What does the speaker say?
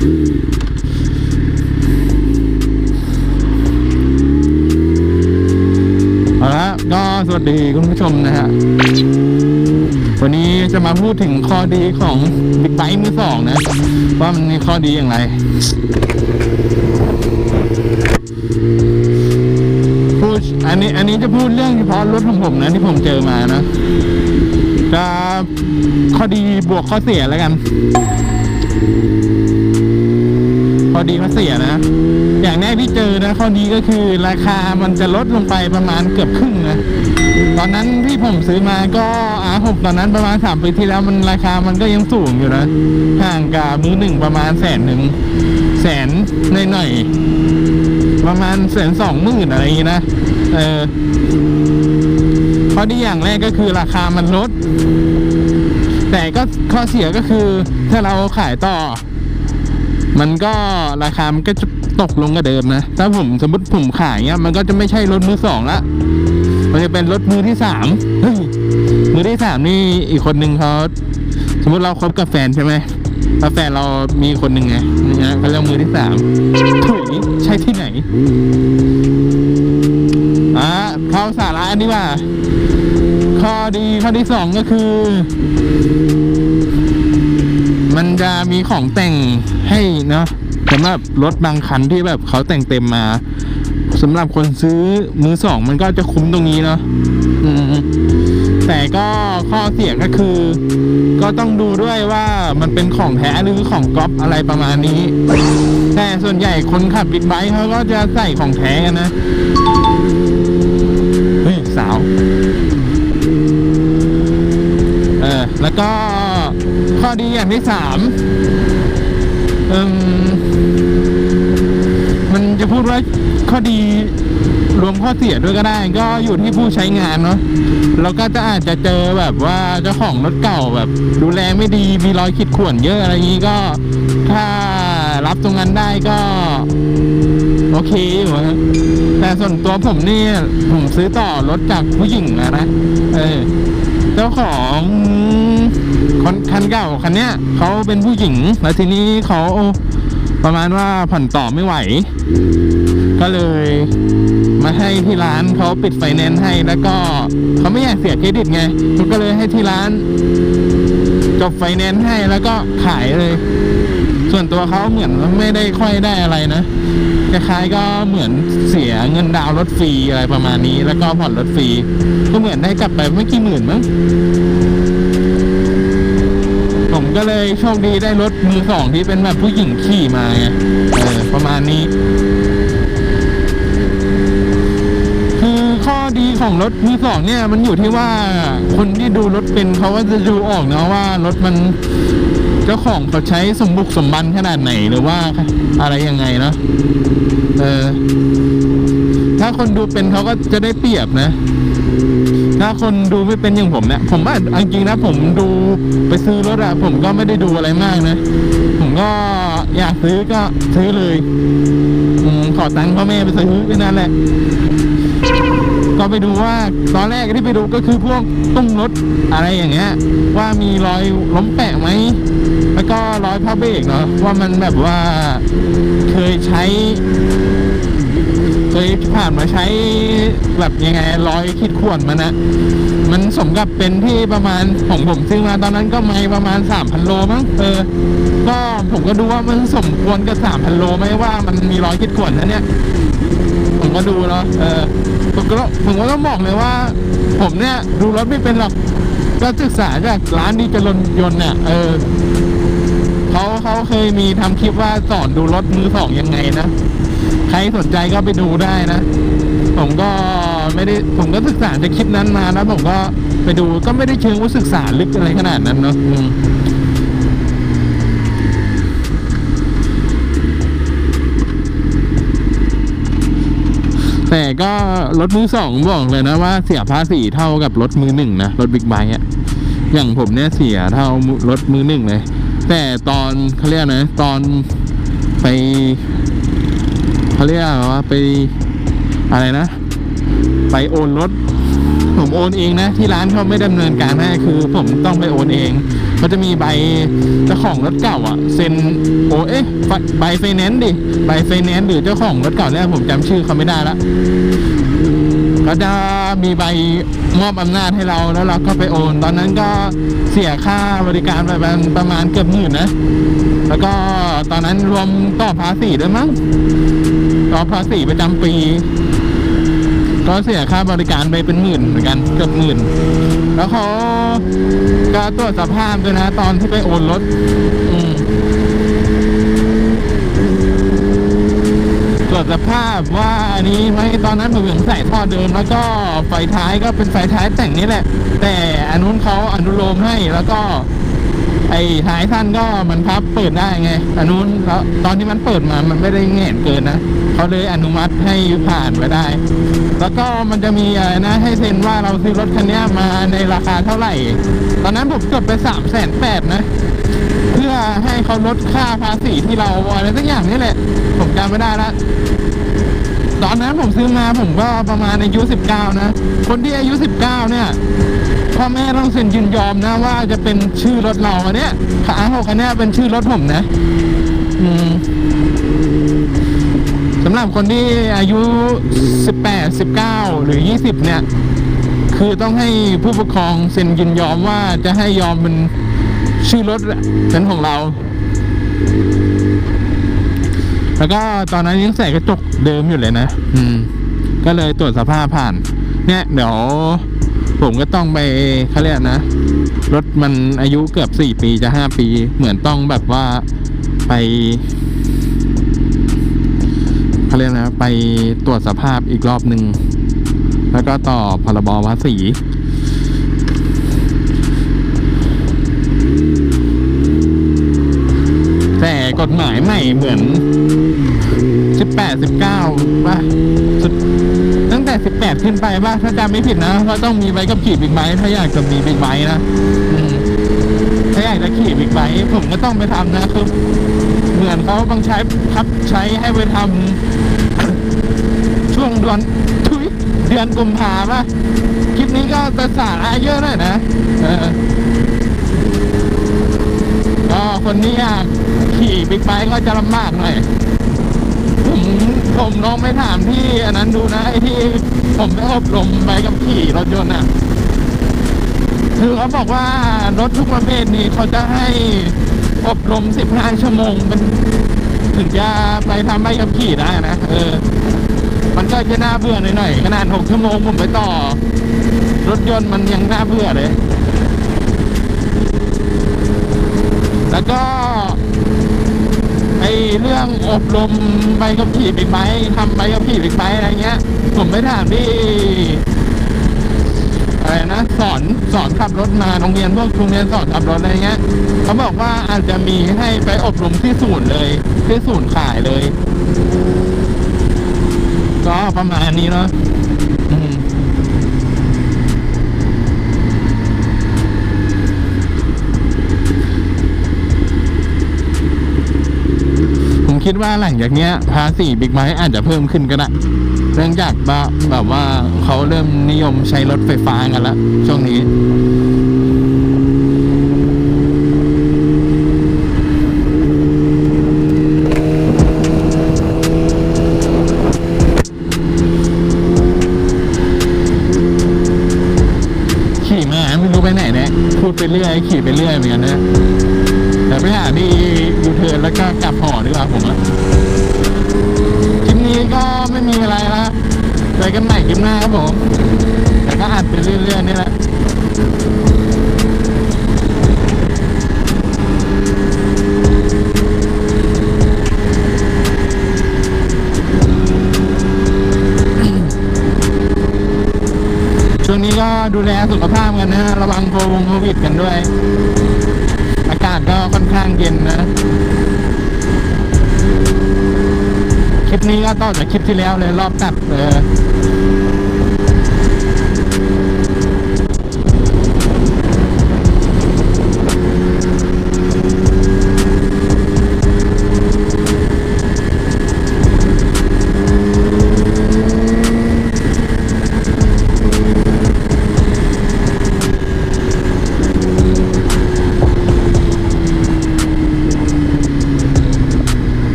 เอาละก็สวัสดีคุณผู้ชมนะฮะ วันนี้จะมาพูดถึงข้อดีของบิ๊กไบค์มือสองนะ ว่ามันมีข้อดีอย่างไรพูดอันนี้อันนี้จะพูดเรื่องเฉพาะรถของผมนะที่ผมเจอมานะจะข้อดีบวกข้อเสียแล้วกัน อดีข้อเสียนะ อย่างแรกที่เจอนะข้อดีก็คือราคามันจะลดลงไปประมาณเกือบครึ่งนะ ตอนนั้นที่ผมซื้อมาก็อาหกตอนนั้นประมาณสามปีที่แล้วมันราคามันก็ยังสูงอยู่นะ ห่างกับมือหนึ่งประมาณแสนหนึ่งแสนหน่อยๆประมาณแสนสองหมื่นอะไรอย่างงี้นะ เออข้อดีอย่างแรกก็คือราคามันลด แต่ก็ข้อเสียก็คือถ้าเราขายต่อ มันก็ราคา มันก็จะตกลงกับเดิมนะ ถ้าผมสมมติผมขายเงี้ย มันก็จะไม่ใช่รถมือสองละ มันจะเป็นรถมือที่สามมือที่สามนี่อีกคนหนึ่งเขาสมมติเราคบกับแฟนใช่ไหมแล้วแฟนเรามีคนหนึ่งไงนะเขาเรียกมือที่สามถุยใช่ที่ไหนอะเข้าสาระอันนี้ว่า ข้อดีข้อที่สองก็คือ มันจะมีของแต่งให้เนาะสำหรับรถบางคันที่แบบเขาแต่งเต็มมาสำหรับคนซื้อมือสองมันก็จะคุ้มตรงนี้เนาะแต่ก็ข้อเสียก็คือ ก็ต้องดูด้วยว่ามันเป็นของแท้หรือของก๊อปอะไรประมาณนี้ แต่ส่วนใหญ่คนขับบิ๊กไบค์เขาก็จะใส่ของแท้กันนะ เฮ้ย สาว เออ แล้วก็ ข้อดีอย่างที่สามมมันจะพูดว่าข้อดีรวมข้อเสียด้วยก็ได้ ก็อยู่ที่ผู้ใช้งานเนาะแล้วก็จะอาจจะเจอแบบว่าเจ้าของรถเก่าแบบ ดูแลไม่ดีมีรอยขีดข่วนเยอะอะไรอย่างนี้ก็ ถ้ารับตรงนั้นได้ก็ โอเคอยู่ฮะแต่ส่วนตัวผมเนี่ยผมซื้อต่อรถจากผู้หญิงนะนะเออ เจ้าของคันเก่าคันเนี้ยเขาเป็นผู้หญิง แล้วทีนี้เขาประมาณว่าผ่อนต่อไม่ไหว ก็เลยมาให้ที่ร้านเขาปิดไฟแนนซ์ให้แล้วก็เขาไม่อยากเสียเครดิตไงก็เลยให้ที่ร้านจบไฟแนนซ์ให้แล้วก็ขายเลย ส่วนตัวเขาเหมือนไม่ได้ค่อยได้อะไรนะ คล้ายๆก็เหมือนเสียเงินดาวน์รถฟรีอะไรประมาณนี้ แล้วก็ผ่อนรถฟรีก็เหมือนได้กลับไปไม่กี่หมื่นมั้งผมก็เลยโชคดีได้รถมือสองที่เป็นแบบผู้หญิงขี่มาไงเออประมาณนี้ คือข้อดีของรถมือสองเนี่ยมันอยู่ที่ว่าคนที่ดูรถเป็นเขาก็จะดูออกนะว่ารถมัน จ้าของเขาใช้สมบุกสมบันขนาดไหนหรือว่าอะไรยังไงเนาะเออ ถ้าคนดูเป็นเขาก็จะได้เปรียบนะ ถ้าคนดูไม่เป็นอย่างผมเนี่ยผมว่าอาจริงๆนะ ผมดูไปซื้อรถอะผมก็ไม่ได้ดูอะไรมากนะ ผมก็อยากซื้อก็ซื้อเลยอขอตังค์พ่อแม่ไปซื้อแค่นั้นแหละ ก็ไปดูว่าตอนแรกที่ไปดูก็คือพวกตุ้มรถอะไรอย่างเงี้ย ว่ามีรอยล้มแปะไหมแล้วก็รอยผ้าเบรกเนาะว่ามันแบบว่าเคยใช้เคยผ่านมาใช้แบบยังไงรอยขีดข่วนมันนะมันสมกับเป็นที่ประมาณของผมซื้อมาตอนนั้นก็ไม่ประมาณสามพันโลมั้งเออ ก็ผมก็ดูว่ามันสมควรกับสามพันโลไหมว่ามันมีรอยขีดข่วนนะเนี่ย ผมก็ดูเนาะเออ ผมก็ผมก็ต้องบอกเลยว่า ผมเนี่ยดูรถไม่เป็นหรอกก็ศึกษาจากร้านดีเจริญยนต์เนี่ย เออเขาเขาเคยมีทำคลิปว่าสอนดูรถมือสองยังไงนะ ใครสนใจก็ไปดูได้นะ ผมก็ไม่ได้ผมก็ศึกษาจากคลิปนั้นมาแล้วผมก็ไปดูก็ไม่ได้เชิงว่าศึกษาลึกอะไรขนาดนั้นเนาะ แต่ก็รถมือสองบอกเลยนะว่าเสียภาษีเท่ากับรถมือหนึ่งนะรถบิ๊กไบค์อะอย่างผมเนี่ยเสียเท่ารถมือหนึ่งเลย แต่ตอนเขาเรียกนะตอนไปเขาเรียกว่าไปอะไรนะ ไปโอนรถ ผมโอนเองนะ ที่ร้านเขาไม่ดำเนินการให้คือ ผมต้องไปโอนเอง ก็จะมีใบเจ้าของรถเก่าอะเซ็นโอเอ๊ะใบไฟแนนซ์ดิใบไฟแนนซ์หรือเจ้าของรถเก่าเนี่ยผมจำชื่อเขาไม่ได้ละก็จะมีใบมอบอำนาจให้เราแล้วเราก็ไปโอน ตอนนั้นก็เสียค่าบริการไปประมาณประมาณเกือบหมื่นนะ แล้วก็ตอนนั้นรวมต่อภาษีด้วยมั้งต่อภาษีประจำปี ก็เสียค่าบริการไปเป็นหมื่นเหมือนกันเกือบหมื่น แล้วเขาก็ตรวจสภาพด้วยนะ ตอนที่ไปโอนรถตรวจสภาพว่าอันนี้ไหมตอนนั้นผมยังใส่ท่อเดิม แล้วก็ไฟท้ายก็เป็นไฟท้ายแต่งนี่แหละ แต่อันนู้นเขาอนุโลมให้แล้วก็ ไอ้ท้ายท่านก็มันพับเปิดได้ไงอันนู้นแล้วตอนที่มันเปิดมามันไม่ได้แง่เกินนะ เขาเลยอนุมัติให้ผ่านไปได้ แล้วก็มันจะมีอะไรนะ ให้เซ็นว่าเราซื้อรถคันนี้มาในราคาเท่าไหร่ ตอนนั้นผมกดไปสามแสนแปดนะ เพื่อให้เขาลดค่าภาษีที่เราอะไรสักอย่างนี่แหละ ผมจำไม่ได้ละตอนนั้นผมซื้อมาผมก็ประมาณอายุ19นะ คนที่อายุ 19 เนี่ยพ่อแม่ต้องเซ็นยินยอมนะว่าจะเป็นชื่อรถเราอันเนี้ยขาหกคันเนี้ยเป็นชื่อรถผมนะ อืมำหรับคนที่อายุ 18 19 หรือ 20 เนี่ย คือต้องให้ผู้ปกครองเซ็นยินยอมว่าจะให้ยอมเป็นชื่อรถเป็นของเรา แล้วก็ตอนนั้นยังใส่กระจกเดิมอยู่เลยนะ อืม ก็เลยตรวจสภาพผ่าน เนี่ยเดี๋ยวผมก็ต้องไปเขาเรียกนะ รถมันอายุเกือบสี่ปีจะห้าปี เหมือนต้องแบบว่าไป เขาเรียกนะไปตรวจสภาพอีกรอบหนึ่ง แล้วก็ต่อพรบภาษีแต่กฎหมายใหม่เหมือนสิบแปดสิบเก้าป่ะตั้งแต่สิบแปดขึ้นไปป่ะ ถ้าจำไม่ผิดนะก็ต้องมีใบขับขี่บิ๊กไบค์ถ้าอยากจะมีบิ๊กไบค์นะ ถ้าอยากจะขี่บิ๊กไบค์ผมก็ต้องไปทำนะคือ เหมือนเขาบังใช้พับใช้ให้ไปทำช่วงเดือนทุยเดือนกุมภาป่ะ คลิปนี้ก็จะสาระเยอะหน่อยนะก็คนนี้ขี่บิ๊กไบค์ก็จะลำบากหน่อยผมผมลองไปถามที่อันนั้นดูนะไอ้ที่ผมไปอบรมไปกับขี่รถยนต์อะคือเขาบอกว่ารถทุกประเภทนี้เขาจะให้ อบรม15ชั่วโมงเป็นถึงจะไปทำใบขับขี่ได้นะเออ มันก็จะน่าเบื่อหน่อยๆขนาด6ชั่วโมงผมไปต่อ รถยนต์มันยังน่าเบื่อเลย แล้วก็ไอเรื่องอบรมใบขับขี่บิ๊กไบค์ทำใบขับขี่บิ๊กไบค์อะไรเงี้ย ผมไปถามที่ อะไรนะสอนสอนขับรถมาโรงเรียนพวกโรงเรียนสอนขับรถอะไรเงี้ยเขาบอกว่าอาจจะมีให้ไปอบรมที่ศูนย์เลยที่ศูนย์ขายเลย ก็ประมาณนี้เนาะผมคิดว่าหลังจากเนี้ยภาษีบิ๊กไบค์อาจจะเพิ่มขึ้นก็ได้ เนื่องจากว่าแบบว่าเขาเริ่มนิยมใช้รถไฟฟ้ากันแล้วช่วงนี้ ขี่มาไม่รู้ไปไหนเนี่ยพูดไปเรื่อยขี่ไปเรื่อยเหมือนกันนะแต่ไปหาที่ยูเทิร์นแล้วก็กลับหอดีกว่าผมอะ ก็ไม่มีอะไรละเจอกันใหม่คลิปหน้าครับผมแต่ก็อัดไปเรื่อยๆนี่แหละช่วงนี้ก็ดูแลสุขภาพกันนะระวังโควงโควิดกันด้วย อากาศก็ค่อนข้างเย็นนะ คลิปนี้ก็ต่อจากคลิปที่แล้วเลยรอบตัดเออ